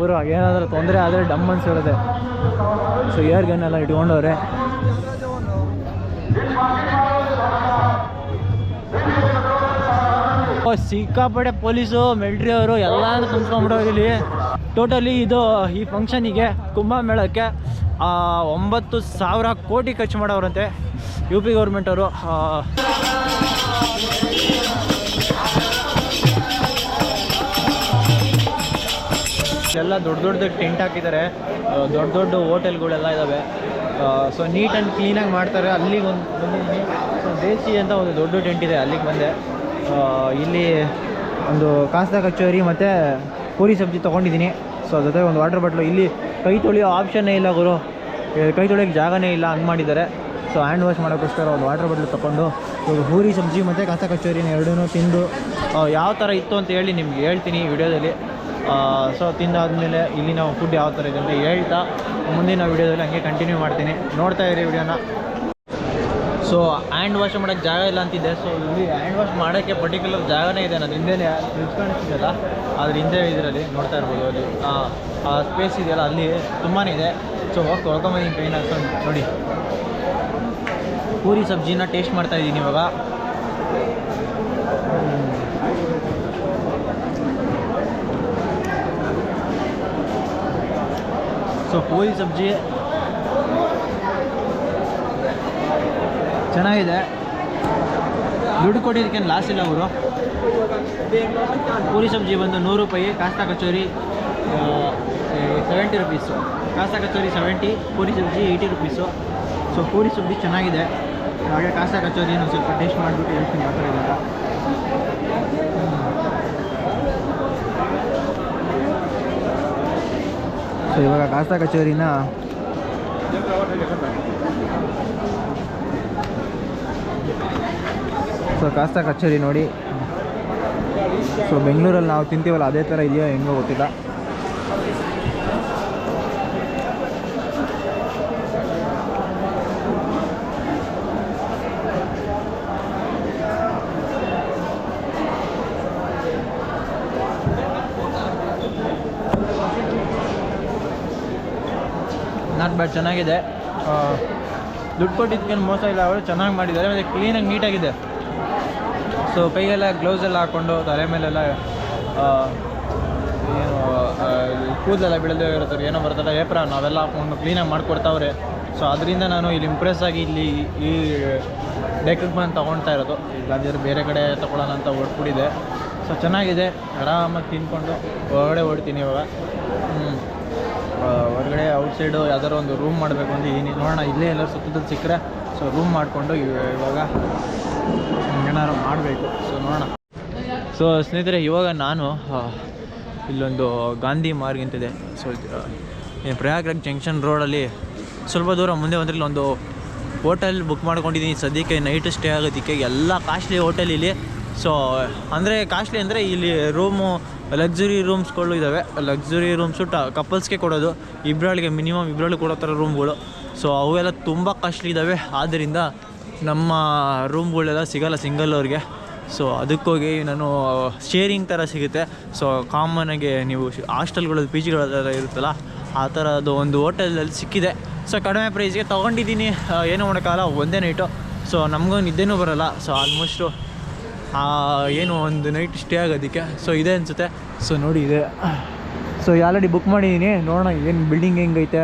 Ready ಆಗ್ಬಿಟ್ಟವ್ರೆ ಪೂರ ಏನಾದರೂ ತೊಂದರೆ ಆದರೆ ಡಮ್ ಅನ್ಸಿರುತ್ತೆ. ಸೊ ಇಯರ್ ಗನ್ ಎಲ್ಲ ಇಟ್ಕೊಂಡವ್ರೆ. ಸಿಕ್ಕಾಪಟ್ಟೆ ಪೊಲೀಸು, ಮಿಲ್ಟ್ರಿ ಅವರು ಎಲ್ಲ ತುಂಬ್ಕೊಂಡ್ಬಿಡೋರು ಇಲ್ಲಿ. ಟೋಟಲಿ ಇದು ಈ ಫಂಕ್ಷನಿಗೆ ಕುಂಭಮೇಳಕ್ಕೆ ಒಂಬತ್ತು ಸಾವಿರ ಕೋಟಿ ಖರ್ಚು ಮಾಡೋರಂತೆ. ಯು ಪಿ ಗೌರ್ಮೆಂಟ್ ಎಲ್ಲ ದೊಡ್ಡ ದೊಡ್ಡ ಟೆಂಟ್ ಹಾಕಿದ್ದಾರೆ. ದೊಡ್ಡ ದೊಡ್ಡ ಹೋಟೆಲ್ಗಳೆಲ್ಲ ಇದ್ದಾವೆ ಸೊ ನೀಟ್ ಆ್ಯಂಡ್ ಕ್ಲೀನಾಗಿ ಮಾಡ್ತಾರೆ. ಅಲ್ಲಿಗೆ ಒಂದು ಬಂದಿದ್ದೀನಿ. ಸೊ ದೇಸಿ ಅಂತ ಒಂದು ದೊಡ್ಡ ಟೆಂಟ್ ಇದೆ ಅಲ್ಲಿಗೆ ಬಂದೆ. ಇಲ್ಲಿ ಒಂದು ಕಾಸ್ತ ಕಚೋರಿ ಮತ್ತು ಪೂರಿ ಸಬ್ಜಿ ತೊಗೊಂಡಿದ್ದೀನಿ. ಸೊ ಜೊತೆಗೆ ಒಂದು ವಾಟರ್ ಬಾಟ್ಲು ಇಲ್ಲಿ ಕೈ ತೊಳೆಯೋ ಆಪ್ಷನ್ನೇ ಇಲ್ಲ ಗುರು. ಕೈ ತೊಳೆಯೋಕ್ಕೆ ಜಾಗನೇ ಇಲ್ಲ, ಹಂಗೆ ಮಾಡಿದ್ದಾರೆ. ಸೊ ಹ್ಯಾಂಡ್ ವಾಶ್ ಮಾಡೋಕ್ಕೋಸ್ಕರ ಒಂದು ವಾಟರ್ ಬಾಟ್ಲು ತೊಗೊಂಡು ಪೂರಿ ಸಬ್ಜಿ ಮತ್ತು ಕಾಸ್ತ ಕಚೋರಿನ ಎರಡೂ ತಿಂದು ಯಾವ ಥರ ಇತ್ತು ಅಂತ ಹೇಳಿ ನಿಮ್ಗೆ ಹೇಳ್ತೀನಿ ವಿಡಿಯೋದಲ್ಲಿ. ಸೊ ತಿಂದಾದಮೇಲೆ ಇಲ್ಲಿ ನಾವು ಫುಡ್ ಯಾವ ಥರ ಇದೆ ಅಂತ ಹೇಳ್ತಾ ಮುಂದಿನ ವೀಡಿಯೋದಲ್ಲಿ ಹಂಗೆ ಕಂಟಿನ್ಯೂ ಮಾಡ್ತೀನಿ. ನೋಡ್ತಾ ಇರಿ ವಿಡಿಯೋನ ಸೊ ಹ್ಯಾಂಡ್ ವಾಶ್ ಮಾಡೋಕ್ಕೆ ಜಾಗ ಇಲ್ಲ ಅಂತಿದ್ದೆ. ಸೊ ಇಲ್ಲಿ ಹ್ಯಾಂಡ್ ವಾಶ್ ಮಾಡೋಕ್ಕೆ ಪರ್ಟಿಕ್ಯುಲರ್ ಜಾಗನೇ ಇದೆ ನಾನು ಹಿಂದೆನೇ ಫ್ರಿಜ್ ಕಾಣಿಸ್ತಿದೆಯಲ್ಲ ಅದ್ರ ಹಿಂದೆ ಇದರಲ್ಲಿ ನೋಡ್ತಾ ಇರ್ಬೋದು ಅಲ್ಲಿ ಆ ಸ್ಪೇಸ್ ಇದೆಯಲ್ಲ, ಅಲ್ಲಿ ತುಂಬಾ ಇದೆ. ಸೊ ಹೋಗಿ ತೊಳ್ಕೊಂಬಿ ಕೈನ ಹಾಕ್ಕೊಂಡು ನೋಡಿ. ಪೂರಿ ಸಬ್ಜಿನ ಟೇಸ್ಟ್ ಮಾಡ್ತಾ ಇದ್ದೀನಿ ಇವಾಗ. ಸೊ ಪೂರಿ ಸಬ್ಜಿ ಚೆನ್ನಾಗಿದೆ. ದುಡ್ಡು ಕೊಟ್ಟಿದ್ದಕ್ಕೇನು ಲಾಸ್ ಇಲ್ಲ ಅವರು. ಪೂರಿ ಸಬ್ಜಿ ಬಂದು ನೂರು ರೂಪಾಯಿ, khasta kachori seventy rupees khasta kachori seventy puri sabzi eighty rupees so puri sabzi ಚೆನ್ನಾಗಿದೆ. ಹಾಗೆ ಕಾಸ್ತಾ ಕಚೋರಿ ಒಂದು ಸ್ವಲ್ಪ ಟೇಸ್ಟ್ ಮಾಡಿಬಿಟ್ಟು ಹೇಳ್ತೀನಿ ಯಾವ ಥರ ಇದೆ ಅಂತ ಸೊ ಇವಾಗ ಕಾಸ್ತಾ ಕಚೇರಿನ ಸೊ ಕಾಸ್ತಾ ಕಚೇರಿ ನೋಡಿ. ಸೊ ಬೆಂಗಳೂರಲ್ಲಿ ನಾವು ತಿಂತೀವಲ್ಲ, ಅದೇ ಥರ ಇದೆಯೋ ಹೆಂಗೋ ಗೊತ್ತಿಲ್ಲ. ಬ್ಯಾಡ್ ಚೆನ್ನಾಗಿದೆ. ದುಡ್ಡು ಕೊಟ್ಟಿದ್ದಕ್ಕೇನು ಮೋಸ ಇಲ್ಲ, ಅವರು ಚೆನ್ನಾಗಿ ಮಾಡಿದ್ದಾರೆ. ಮತ್ತು ಕ್ಲೀನಾಗಿ ನೀಟಾಗಿದೆ. ಸೊ ಕೈಗೆಲ್ಲ ಗ್ಲೌಸ್ ಎಲ್ಲ ಹಾಕ್ಕೊಂಡು ತಲೆ ಮೇಲೆಲ್ಲ ಏನು ಕೂದಲೆಲ್ಲ ಬೀಳದೇ ಇರ್ತಾರೆ ಏನೋ ಬರ್ತಲ್ಲ ಏಪ್ರಾನ್, ಅವೆಲ್ಲ ಹಾಕ್ಕೊಂಡು ಕ್ಲೀನಾಗಿ ಮಾಡಿಕೊಡ್ತಾವ್ರೆ. ಸೊ ಅದರಿಂದ ನಾನು ಇಲ್ಲಿ ಇಂಪ್ರೆಸ್ ಆಗಿ ಇಲ್ಲಿ ಈ ಡೆಕ್ಗೆ ಬಂದು ತೊಗೊಳ್ತಾ ಇರೋದು. ಇಲ್ಲಾಂದ್ರೆ ಬೇರೆ ಕಡೆ ತೊಗೊಳ್ಳೋಣ ಅಂತ ಓಡ್ಬಿಟ್ಟಿದೆ ಸೊ ಚೆನ್ನಾಗಿದೆ. ಆರಾಮಾಗಿ ತಿನ್ಕೊಂಡು ಹೊರಗಡೆ ಓಡ್ತೀನಿ ಇವಾಗ. ಹೊರಗಡೆ ಔಟ್ಸೈಡು ಯಾವ್ದಾದ್ರು ಒಂದು ರೂಮ್ ಮಾಡಬೇಕು ಅಂತ ಇದೀನಿ ನೋಡೋಣ, ಇಲ್ಲೇ ಎಲ್ಲರೂ ಸುತ್ತದಲ್ಲಿ ಸಿಕ್ಕರೆ ಸೊ ರೂಮ್ ಮಾಡಿಕೊಂಡು ಇವಾಗ ಏನಾದ್ರು ಮಾಡಬೇಕು. ಸೊ ನೋಡೋಣ. ಸೊ ಸ್ನೇಹಿತರೆ, ಇವಾಗ ನಾನು ಇಲ್ಲೊಂದು ಗಾಂಧಿ ಮಾರ್ಗ್ ಅಂತಿದೆ ಸೊ ಪ್ರಯಾಗ್ರಾಜ್ ಜಂಕ್ಷನ್ ರೋಡಲ್ಲಿ ಸ್ವಲ್ಪ ದೂರ ಮುಂದೆ ಬಂದರೆ ಇಲ್ಲೊಂದು ಹೋಟೆಲ್ ಬುಕ್ ಮಾಡ್ಕೊಂಡಿದ್ದೀನಿ. ಸದ್ಯಕ್ಕೆ ನೈಟ್ ಸ್ಟೇ ಆಗೋದಕ್ಕೆ ಎಲ್ಲ ಕಾಸ್ಟ್ಲಿ ಹೋಟೆಲ್ ಇಲ್ಲಿ. ಸೊ ಅಂದರೆ ಕಾಸ್ಟ್ಲಿ ಅಂದರೆ ಇಲ್ಲಿ ರೂಮು ಲಕ್ಸುರಿ ರೂಮ್ಸ್ಗಳು ಇದ್ದಾವೆ ಲಕ್ಸುರಿ ರೂಮ್ಸು ಟ ಕಪಲ್ಸ್ಗೆ ಕೊಡೋದು. ಇಬ್ಬರಳಿಗೆ ಮಿನಿಮಮ್ ಇಬ್ರಾಳಿ ಕೊಡೋ ಥರ ರೂಮ್ಗಳು ಸೊ ಅವೆಲ್ಲ ತುಂಬ ಕಾಸ್ಟ್ಲಿ ಇದ್ದಾವೆ ಆದ್ದರಿಂದ ನಮ್ಮ ರೂಮ್ಗಳೆಲ್ಲ ಸಿಗೋಲ್ಲ ಸಿಂಗಲ್ ಅವ್ರಿಗೆ. ಸೊ ಅದಕ್ಕೋಗಿ ನಾನು ಶೇರಿಂಗ್ ಥರ ಸಿಗುತ್ತೆ. ಸೊ ಕಾಮನಾಗಿ ನೀವು ಹಾಸ್ಟೆಲ್ಗಳು ಪಿ ಜಿಗಳ ಥರ ಇರುತ್ತಲ್ಲ, ಆ ಥರದ್ದು ಒಂದು ಹೋಟೆಲಲ್ಲಿ ಸಿಕ್ಕಿದೆ. ಸೊ ಕಡಿಮೆ ಪ್ರೈಸ್ಗೆ ತೊಗೊಂಡಿದ್ದೀನಿ. ಏನೂ ಮಾಡೋಕ್ಕಾಗಲ್ಲ. ಒಂದೇ ನೈಟು ಸೊ ನಮಗೂ ನಿದ್ದೆನೂ ಬರೋಲ್ಲ. ಸೊ ಆಲ್ಮೋಸ್ಟು ಏನು ಒಂದು ನೈಟ್ ಸ್ಟೇ ಆಗೋದಕ್ಕೆ ಸೊ ಇದೆ ಅನಿಸುತ್ತೆ ಸೊ ನೋಡಿ ಇದೆ ಸೊ ಆಲ್ರೆಡಿ ಬುಕ್ ಮಾಡಿದ್ದೀನಿ ನೋಡೋಣ ಏನು ಬಿಲ್ಡಿಂಗ್ ಹೆಂಗೈತೆ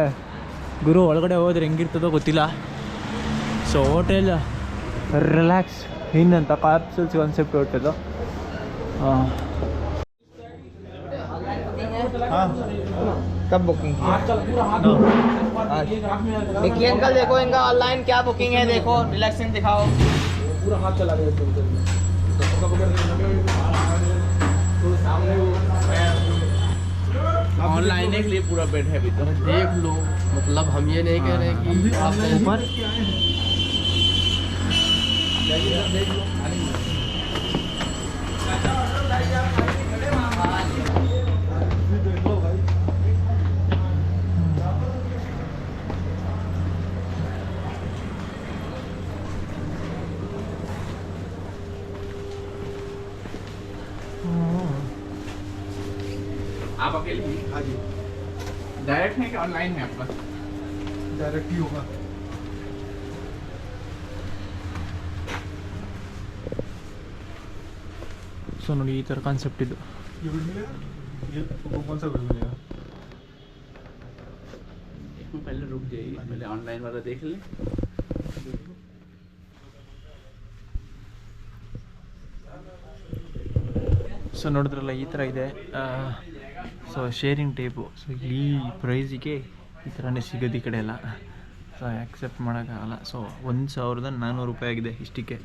ಗುರು ಒಳಗಡೆ ಹೋದ್ರೆ ಹೆಂಗಿರ್ತದೋ ಗೊತ್ತಿಲ್ಲ ಸೊ ಹೋಟೆಲ್ ರಿಲ್ಯಾಕ್ಸ್ ಇನ್ ಅಂತ ಕ್ಯಾಪ್ಸಲ್ಸ್ ಕಾನ್ಸೆಪ್ಟ್ ಹೋಟೆಲು ಹಾಂ कब बुकिंग देखिए अंकल देखो इनका ऑनलाइन क्या बुकिंग है देखो रिलैक्सिंग दिखाओ ऑनलाइन के लिए पूरा बेड है तो। देख लो मतलब हम ये नहीं कह रहे कि आप ऊपर आप अकेले ही हाँ जी डायरेक्ट है कि ऑनलाइन है आपका डायरेक्ट ही होगा ಸೊ ನೋಡಿ ಈ ಥರ ಕಾನ್ಸೆಪ್ಟ್ ಇದು ये बेड मिलेगा ये वो कौन सा बेड मिलेगा एक मिनट पहले रुक जाइए पहले ऑनलाइन वाला देख लें ಸೊ ನೋಡಿದ್ರಲ್ಲ ಈ ಥರ ಇದೆ ಸೊ ಶೇರಿಂಗ್ ಟೇಪು ಸೊ ಈ ಪ್ರೈಸಿಗೆ ಈ ಥರನೇ ಸಿಗೋದು ಈ ಕಡೆ ಎಲ್ಲ. ಸೊ ಆ್ಯಕ್ಸೆಪ್ಟ್ ಮಾಡೋಕ್ಕಾಗಲ್ಲ. ಸೊ ಒಂದು ಸಾವಿರದ ನಾನ್ನೂರು ರೂಪಾಯಿ ಆಗಿದೆ ಇಷ್ಟಕ್ಕೆ.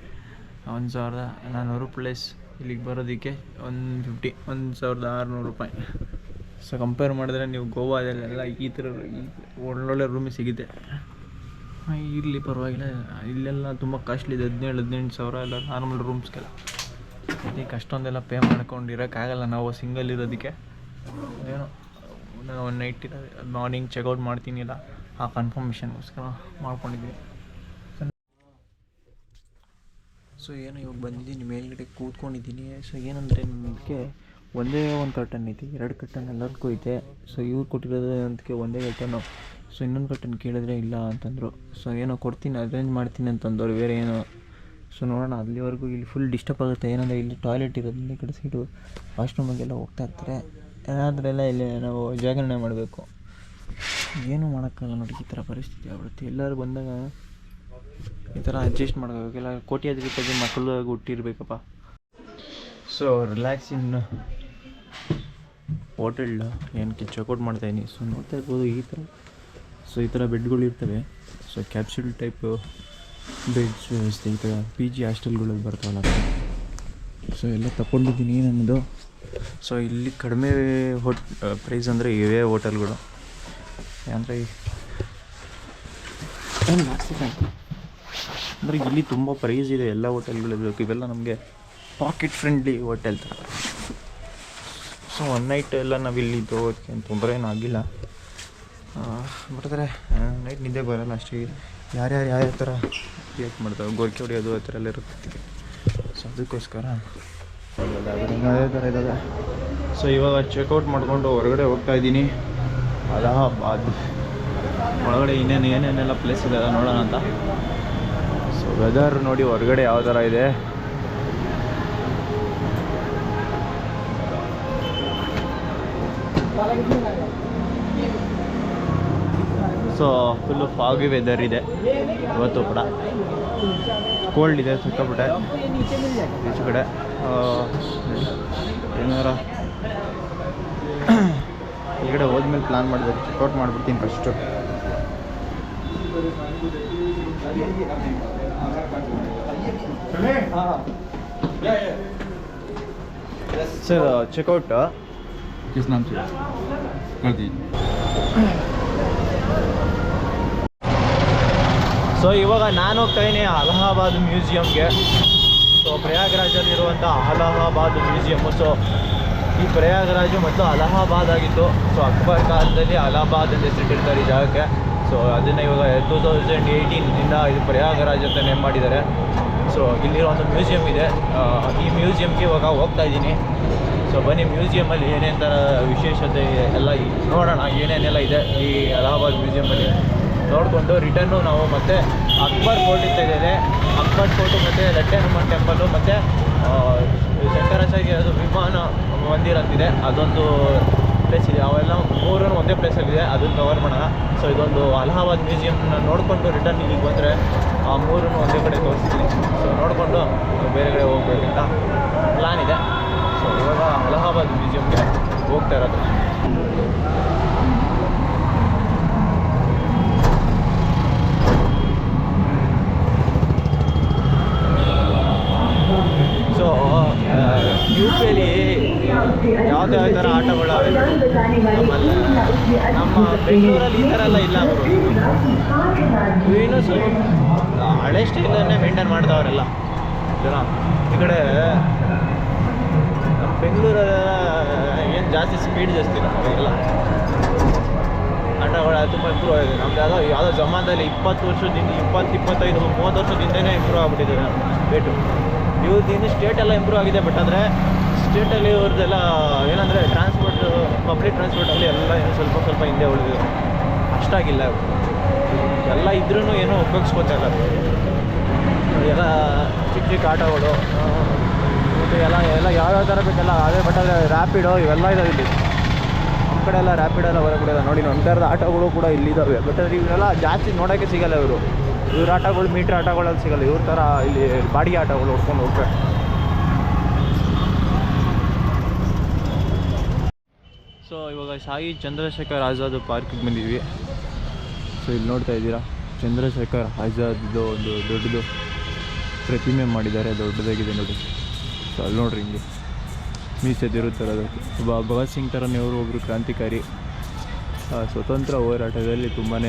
ಒಂದು ಸಾವಿರದ ನಾನ್ನೂರು ಪ್ಲಸ್ ಇಲ್ಲಿಗೆ ಬರೋದಕ್ಕೆ ಒಂದು ಫಿಫ್ಟಿ ಒಂದು ಸಾವಿರದ ಆರುನೂರು ರೂಪಾಯಿ. ಸೊ ಕಂಪೇರ್ ಮಾಡಿದ್ರೆ ನೀವು ಗೋವಾದಲ್ಲೆಲ್ಲ ಈ ಥರ ಒಳ್ಳೊಳ್ಳೆ ರೂಮ್ ಸಿಗುತ್ತೆ. ಇರಲಿ ಪರವಾಗಿಲ್ಲ. ಇಲ್ಲೆಲ್ಲ ತುಂಬ ಕಾಸ್ಟ್ಲಿ ಇದೆ ಹದಿನೇಳು, ಹದಿನೆಂಟು ಸಾವಿರ ಎಲ್ಲ ನಾರ್ಮಲ್ ರೂಮ್ಸ್ಗೆಲ್ಲ ಅದಕ್ಕೆ ಅಷ್ಟೊಂದೆಲ್ಲ ಪೇ ಮಾಡ್ಕೊಂಡು ಇರೋಕ್ಕಾಗಲ್ಲ ನಾವು ಸಿಂಗಲ್ ಇರೋದಕ್ಕೆ. ಏನೋ one night morning check out ಮಾಡ್ತೀನಿಲ್ಲ. ಆ ಕನ್ಫರ್ಮೇಷನ್ಗೋಸ್ಕರ ಮಾಡ್ಕೊಂಡಿದ್ವಿ ಸೊ ಏನೋ, ಇವಾಗ ಬಂದಿದ್ದೀನಿ ಮೇಲ್ಗಡೆ ಕೂತ್ಕೊಂಡಿದ್ದೀನಿ. ಸೊ ಏನಂದರೆ ನನಗೆ ಒಂದೇ ಒಂದು ಕರ್ಟನ್ ಐತಿ, ಎರಡು ಕರ್ಟನ್ ಎಲ್ಲರಿಗೂ ಐತೆ. ಸೊ ಇವ್ರು ಕೊಟ್ಟಿರೋದು ಅದಕ್ಕೆ ಒಂದೇ ಕರ್ಟನ್ನು ಸೊ ಇನ್ನೊಂದು ಕರ್ಟನ್ ಕೇಳಿದ್ರೆ ಇಲ್ಲ ಅಂತಂದರು. ಸೊ ಏನೋ ಕೊಡ್ತೀನಿ ಅರೇಂಜ್ ಮಾಡ್ತೀನಿ ಅಂತಂದವ್ರು ಬೇರೆ ಏನೋ. ಸೊ ನೋಡೋಣ, ಅಲ್ಲಿವರೆಗೂ ಇಲ್ಲಿ ಫುಲ್ ಡಿಸ್ಟರ್ಬ್ ಆಗುತ್ತೆ. ಏನಂದರೆ ಇಲ್ಲಿ ಟಾಯ್ಲೆಟ್ ಇರೋದ್ರಿಂದ ಕಡೆ ಸೈಡು ವಾಶ್ರೂಮಿಗೆಲ್ಲ ಹೋಗ್ತಾ ಇರ್ತಾರೆ. ಏನಾದ್ರೆಲ್ಲ ಇಲ್ಲಿ ನಾವು ಜಾಗರಣೆ ಮಾಡಬೇಕು. ಏನೂ ಮಾಡೋಕ್ಕಾಗಲ್ಲ ನೋಡಿ ಈ ಥರ ಪರಿಸ್ಥಿತಿ ಆಗ್ಬಿಡುತ್ತೆ. ಎಲ್ಲರೂ ಬಂದಾಗ ಈ ಥರ ಅಡ್ಜಸ್ಟ್ ಮಾಡ್ಕೋಬೇಕು ಎಲ್ಲ ಕೋಟ್ಯಾಧಿಪತಿ ಮಕ್ಕಳು ಹುಟ್ಟಿರ್ಬೇಕಪ್ಪ. ಸೊ ರಿಲ್ಯಾಕ್ಸ್ ಇನ್ ಹೋಟೆಲ್ ಏನಕ್ಕೆ ಚೆಕ್ಔಟ್ ಮಾಡ್ತಾಯಿದ್ದೀನಿ ಸೊ ನೋಡ್ತಾ ಇರ್ಬೋದು ಈ ಥರ. ಸೊ ಈ ಥರ ಬೆಡ್ಗಳು ಇರ್ತವೆ. ಸೊ ಕ್ಯಾಪ್ಸೂಲ್ ಟೈಪ್ ಬೆಡ್ಸ್ ವ್ಯವಸ್ಥೆ ಈ ಥರ. ಪಿ ಜಿ ಹಾಸ್ಟೆಲ್ಗಳಲ್ಲಿ ಬರ್ತಾವಲ್ಲ. ಸೊ ಎಲ್ಲ ತಗೊಂಡಿದ್ದೀನಿ ನನ್ನದು ಸೊ ಇಲ್ಲಿ ಕಡಿಮೆ ಹೋಟ್ ಪ್ರೈಸ್ ಅಂದರೆ ಇವೇ ಹೋಟೆಲ್ಗಳು. ಅಂದರೆ ಏನು ಅಂದರೆ ಇಲ್ಲಿ ತುಂಬ ಪ್ರೈಸ್ ಇದೆ, ಎಲ್ಲ ಹೋಟೆಲ್ಗಳು ಇವೆಲ್ಲ ನಮಗೆ ಪಾಕೆಟ್ ಫ್ರೆಂಡ್ಲಿ ಹೋಟೆಲ್ ಥರ. ಸೊ ಒನ್ ನೈಟ್ ಎಲ್ಲ ನಾವು ಇಲ್ಲಿ ತೊಗೋದಕ್ಕೆ ಏನು ತೊಂದರೆ ಏನೂ ಆಗಿಲ್ಲ. ಬರ್ತಾರೆ ನೈಟ್ ನಿದ್ದೆ ಬರೋಲ್ಲ ಅಷ್ಟೇ. ಯಾರ್ಯಾರು ಯಾವ್ಯಾವ ಥರ ಕ್ರಿಯೇಟ್ ಮಾಡ್ತಾವೆ ಗೋರ್ಕೆ ಹೊಡೆಯೋದು ಆ ಥರ ಎಲ್ಲ ಇರುತ್ತೆ. ಅದಕ್ಕೋಸ್ಕರ. ಅದೇ ಥರ ಇದ್ದಾವೆ ಸೊ ಇವಾಗ ಚೆಕ್ಔಟ್ ಮಾಡಿಕೊಂಡು ಹೊರಗಡೆ ಹೋಗ್ತಾ ಇದ್ದೀನಿ. ಅಲಹಾಬಾದ್ ಒಳಗಡೆ ಇನ್ನೇನು ಏನೇನೆಲ್ಲ ಪ್ಲೇಸ್ ಇದೆ ನೋಡೋಣ ಅಂತ. ಸೊ ವೆದರ್ ನೋಡಿ ಹೊರಗಡೆ ಯಾವ ಥರ ಇದೆ. ಸೊ ಫುಲ್ಲು ಫಾಗಿ ವೆದರ್ ಇದೆ ಇವತ್ತು ಕೂಡ ಕೋಲ್ಡ್ ಇದೆ ಸಿಕ್ಕಾಪಟ್ಟೆ ಈಚೆ ಕಡೆ ಆ, ಏನಾರ ಈ ಕಡೆ ಹೋದ್ಮೇಲೆ ಪ್ಲ್ಯಾನ್ ಮಾಡಬೇಕು ಚೆಕ್ಔಟ್ ಮಾಡಿಬಿಡ್ತೀನಿ ಫಸ್ಟು ಸರ್ ಚೆಕ್ಔಟ್ किस नाम से कर दीजिए ಸೊ ಇವಾಗ ನಾನು ಹೋಗ್ತಾ ಇದ್ದೀನಿ ಅಲಹಾಬಾದ್ ಮ್ಯೂಸಿಯಮ್ಗೆ ಸೊ ಪ್ರಯಾಗ್ರಾಜಲ್ಲಿರುವಂಥ ಅಲಹಾಬಾದ್ ಮ್ಯೂಸಿಯಮ್ಮು. ಸೊ ಈ ಪ್ರಯಾಗ್ರಾಜು ಮತ್ತು ಅಲಹಾಬಾದ್ ಆಗಿತ್ತು ಸೊ ಅಕ್ಬರ್ ಕಾಲದಲ್ಲಿ ಅಲಹಾಬಾದ್ ಅಂತ ಹೆಸರಿಟ್ಟಿರ್ತಾರೆ ಈ ಜಾಗಕ್ಕೆ. ಸೊ ಅದನ್ನು ಇವಾಗ ಟೂ ತೌಸಂಡ್ ಏಯ್ಟೀನಿಂದ ಇದು ಪ್ರಯಾಗರಾಜ್ ಅಂತ ನೇಮ್ ಮಾಡಿದ್ದಾರೆ. ಸೊ ಇಲ್ಲಿರುವಂಥ ಮ್ಯೂಸಿಯಮ್ ಇದೆ. ಆ, ಈ ಮ್ಯೂಸಿಯಮ್ಗೆ ಇವಾಗ ಹೋಗ್ತಾ ಇದ್ದೀನಿ. ಸೊ ಬನ್ನಿ ಮ್ಯೂಸಿಯಮಲ್ಲಿ ಏನೇನು ಥರ ವಿಶೇಷತೆ ಎಲ್ಲ ನೋಡೋಣ ಏನೇನೆಲ್ಲ ಇದೆ ಈ ಅಲಹಾಬಾದ್ ಮ್ಯೂಸಿಯಮಲ್ಲಿ ನೋಡಿಕೊಂಡು ರಿಟರ್ನು ನಾವು ಮತ್ತೆ ಅಕ್ಬರ್ ಫೋರ್ಟ್ ಅಂತ ಅಕ್ಬರ್ ಫೋರ್ಟು ಮತ್ತು ಲಟ್ಟೆ ಹನುಮಾನ್ ಟೆಂಪಲ್ಲು ಮತ್ತು ಶಂಕರಾಚಾರ್ಯ ಅದು ವಿಮಾನ ಮಂದಿರ ಅಂತಿದೆ. ಅದೊಂದು ಪ್ಲೇಸ್ ಇದೆ. ಅವೆಲ್ಲ ಮೂರನ್ನು ಒಂದೇ ಪ್ಲೇಸಲ್ಲಿದೆ ಅದನ್ನು ಕವರ್ ಮಾಡೋಣ. ಸೊ ಇದೊಂದು ಅಲಹಾಬಾದ್ ಮ್ಯೂಸಿಯಮ್ನ ನೋಡಿಕೊಂಡು ರಿಟರ್ನ್ ಇಲ್ಲಿಗೆ ಬಂದರೆ ಆ ಮೂರನ್ನು ಒಂದೇ ಕಡೆ ತೋರಿಸ್ತೀನಿ. ಸೊ ನೋಡಿಕೊಂಡು ಬೇರೆ ಕಡೆ ಹೋಗ್ಬೇಕಂತ ಪ್ಲ್ಯಾನ್ ಇದೆ. ಸೊ ಇವಾಗ ಅಲಹಾಬಾದ್ ಮ್ಯೂಸಿಯಮ್ಗೆ ಹೋಗ್ತಾ ಇರೋದು ಸೊ ಯು ಪಿಯಲ್ಲಿ ಯಾವುದೇ ಯಾವ ಥರ ಆಟಗಳವೆ ಆಮೇಲೆ ನಮ್ಮ ಬೆಂಗಳೂರಲ್ಲಿ ಈ ಥರ ಎಲ್ಲ ಇಲ್ಲ ಏನು ಸ್ವಲ್ಪ ಹಳೆ ಸ್ಟೈಲನ್ನೇ ಮೇಂಟೈನ್ ಮಾಡ್ತಾವ್ರೆಲ್ಲ ಜನ. ಈ ಕಡೆ ಬೆಂಗಳೂರಲ್ಲ ಏನು ಜಾಸ್ತಿ ಸ್ಪೀಡ್ ಜಾಸ್ತಿ ಅವೆಲ್ಲ ಆಟಗಳು ತುಂಬ ಇಂಪ್ರೂವ್ ಆಗಿದೆ. ನಮ್ದು ಯಾವುದೋ ಯಾವುದೋ ಜಮಾನದಲ್ಲಿ ಇಪ್ಪತ್ತು ವರ್ಷದಿಂದ ಇಪ್ಪತ್ತು ಇಪ್ಪತ್ತೈದು ಮೂವತ್ತು ವರ್ಷದಿಂದನೇ ಇಂಪ್ರೂವ್ ಆಗಿಬಿಟ್ಟಿದೆ ರೇಟು ಇವ್ರದ್ದು ಇನ್ನು ಸ್ಟೇಟ್ ಎಲ್ಲ ಇಂಪ್ರೂವ್ ಆಗಿದೆ ಬಟ್ ಅಂದರೆ ಸ್ಟೇಟಲ್ಲಿ ಇವ್ರದ್ದೆಲ್ಲ ಏನಂದರೆ ಟ್ರಾನ್ಸ್ಪೋರ್ಟ್ ಪಬ್ಲಿಕ್ ಟ್ರಾನ್ಸ್ಪೋರ್ಟಲ್ಲಿ ಎಲ್ಲ ಏನು ಸ್ವಲ್ಪ ಸ್ವಲ್ಪ ಹಿಂದೆ ಉಳಿದಿದೆ. ಅಷ್ಟಾಗಿಲ್ಲ. ಎಲ್ಲ ಇದ್ರೂ ಏನೋ ಉಪಯೋಗಿಸ್ಕೋತಾ ಇಲ್ಲ ಎಲ್ಲ ಚಿಕ್ಕ ಚಿಕ್ಕ ಆಟೋಗಳು, ಮತ್ತು ಎಲ್ಲ ಎಲ್ಲ ಯಾವ್ಯಾವ ಥರ ಬೇಕೆಲ್ಲ, ಅದೇ ಬಟ್ ಆದರೆ ರ್ಯಾಪಿಡೋ ಇವೆಲ್ಲ ಇದಾವೆ ಇಲ್ಲಿ. ನಮ್ಮ ಕಡೆ ಎಲ್ಲ ರ್ಯಾಪಿಡ್ ಎಲ್ಲ ಹೊರಗಡೆ ನೋಡಿ ನಮ್ಮ ಥರದ ಆಟೋಗಳು ಕೂಡ ಇಲ್ಲಿದ್ದಾವೆ ಬಟ್ ಆದರೆ ಇವರೆಲ್ಲ ಜಾಸ್ತಿ ನೋಡೋಕ್ಕೆ ಸಿಗಲ್ಲ ಇವರು. ಇವ್ರ ಆಟೋಗಳು ಮೀಟ್ರ್ ಆಟೋಗಳಲ್ಲಿ ಸಿಗಲ್ಲ. ಇವ್ರ ಥರ ಇಲ್ಲಿ ಬಾಡಿಗೆ ಆಟೋಗಳು ಹೊಡ್ಕೊಂಡು ಹೋಗ್ತಾರೆ ಸೊ ಇವಾಗ ಸಾಯಿ ಚಂದ್ರಶೇಖರ್ ಆಜಾದ್ ಪಾರ್ಕಿಗೆ ಬಂದಿದ್ವಿ. ಸೊ ಇಲ್ಲಿ ನೋಡ್ತಾ ಇದ್ದೀರಾ? ಚಂದ್ರಶೇಖರ್ ಆಜಾದ್ದು ಒಂದು ದೊಡ್ಡದು ಪ್ರತಿಮೆ ಮಾಡಿದ್ದಾರೆ. ದೊಡ್ಡದಾಗಿದೆ ನೋಡಿ. ಸೊ ಅಲ್ಲಿ ನೋಡ್ರಿ ಹಿಂಗೆ. ಮೀಸೆದಿರುತ್ತಾರೆ ಒಬ್ಬ ಭಗತ್ ಸಿಂಗ್ ಥರನೇ ಅವರು ಒಬ್ಬರು ಕ್ರಾಂತಿಕಾರಿ. ಸ್ವತಂತ್ರ ಹೋರಾಟದಲ್ಲಿ ತುಂಬಾ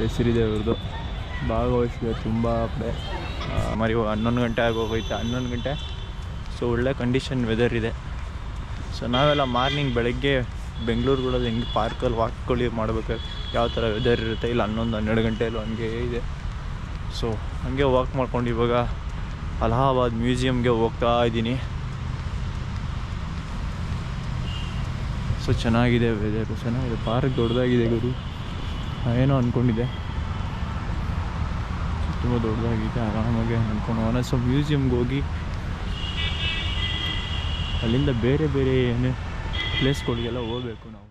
ಹೆಸರಿದೆ ಅವ್ರದ್ದು ಭಾಗವಹಿಸಿದೆ ತುಂಬ ಕಡೆ. ಮರಿ ಹನ್ನೊಂದು ಗಂಟೆ ಆಗೋಗೈತೆ ಹನ್ನೊಂದು ಗಂಟೆ? ಸೊ ಒಳ್ಳೆ ಕಂಡೀಷನ್ ವೆದರ್ ಇದೆ. ಸೊ ನಾವೆಲ್ಲ ಮಾರ್ನಿಂಗ್ ಬೆಳಗ್ಗೆ ಬೆಂಗಳೂರುಗಳಲ್ಲಿ ಹೆಂಗೆ ಪಾರ್ಕಲ್ಲಿ ವಾಕ್ಗಳು ಮಾಡಬೇಕು, ಯಾವ ಥರ ವೆದರ್ ಇರುತ್ತೆ, ಇಲ್ಲ ಹನ್ನೊಂದು, ಹನ್ನೆರಡು ಗಂಟೆಯಲ್ಲೂ ಹಂಗೆ ಇದೆ. ಸೊ ಹಂಗೆ ವಾಕ್ ಮಾಡ್ಕೊಂಡು ಇವಾಗ ಅಲಹಾಬಾದ್ ಮ್ಯೂಸಿಯಮ್ಗೆ ಹೋಗ್ತಾ ಇದ್ದೀನಿ. ಸೊ ಚೆನ್ನಾಗಿದೆ ವೆದರ್ ಚೆನ್ನಾಗಿದೆ ಪಾರ್ಕ್ ದೊಡ್ಡದಾಗಿದೆ ಗುರು. ಏನೋ ಅಂದ್ಕೊಂಡಿದ್ದೆ ತುಂಬ ದೊಡ್ಡದಾಗಿದೆ ಆರಾಮಾಗಿ ಅಂದ್ಕೊಂಡು ಸೊ ಮ್ಯೂಸಿಯಮ್ಗೆ ಹೋಗಿ ಅಲ್ಲಿಂದ ಬೇರೆ ಬೇರೆ ಪ್ಲೇಸ್ಗಳಿಗೆಲ್ಲ ಹೋಗ್ಬೇಕು ನಾವು.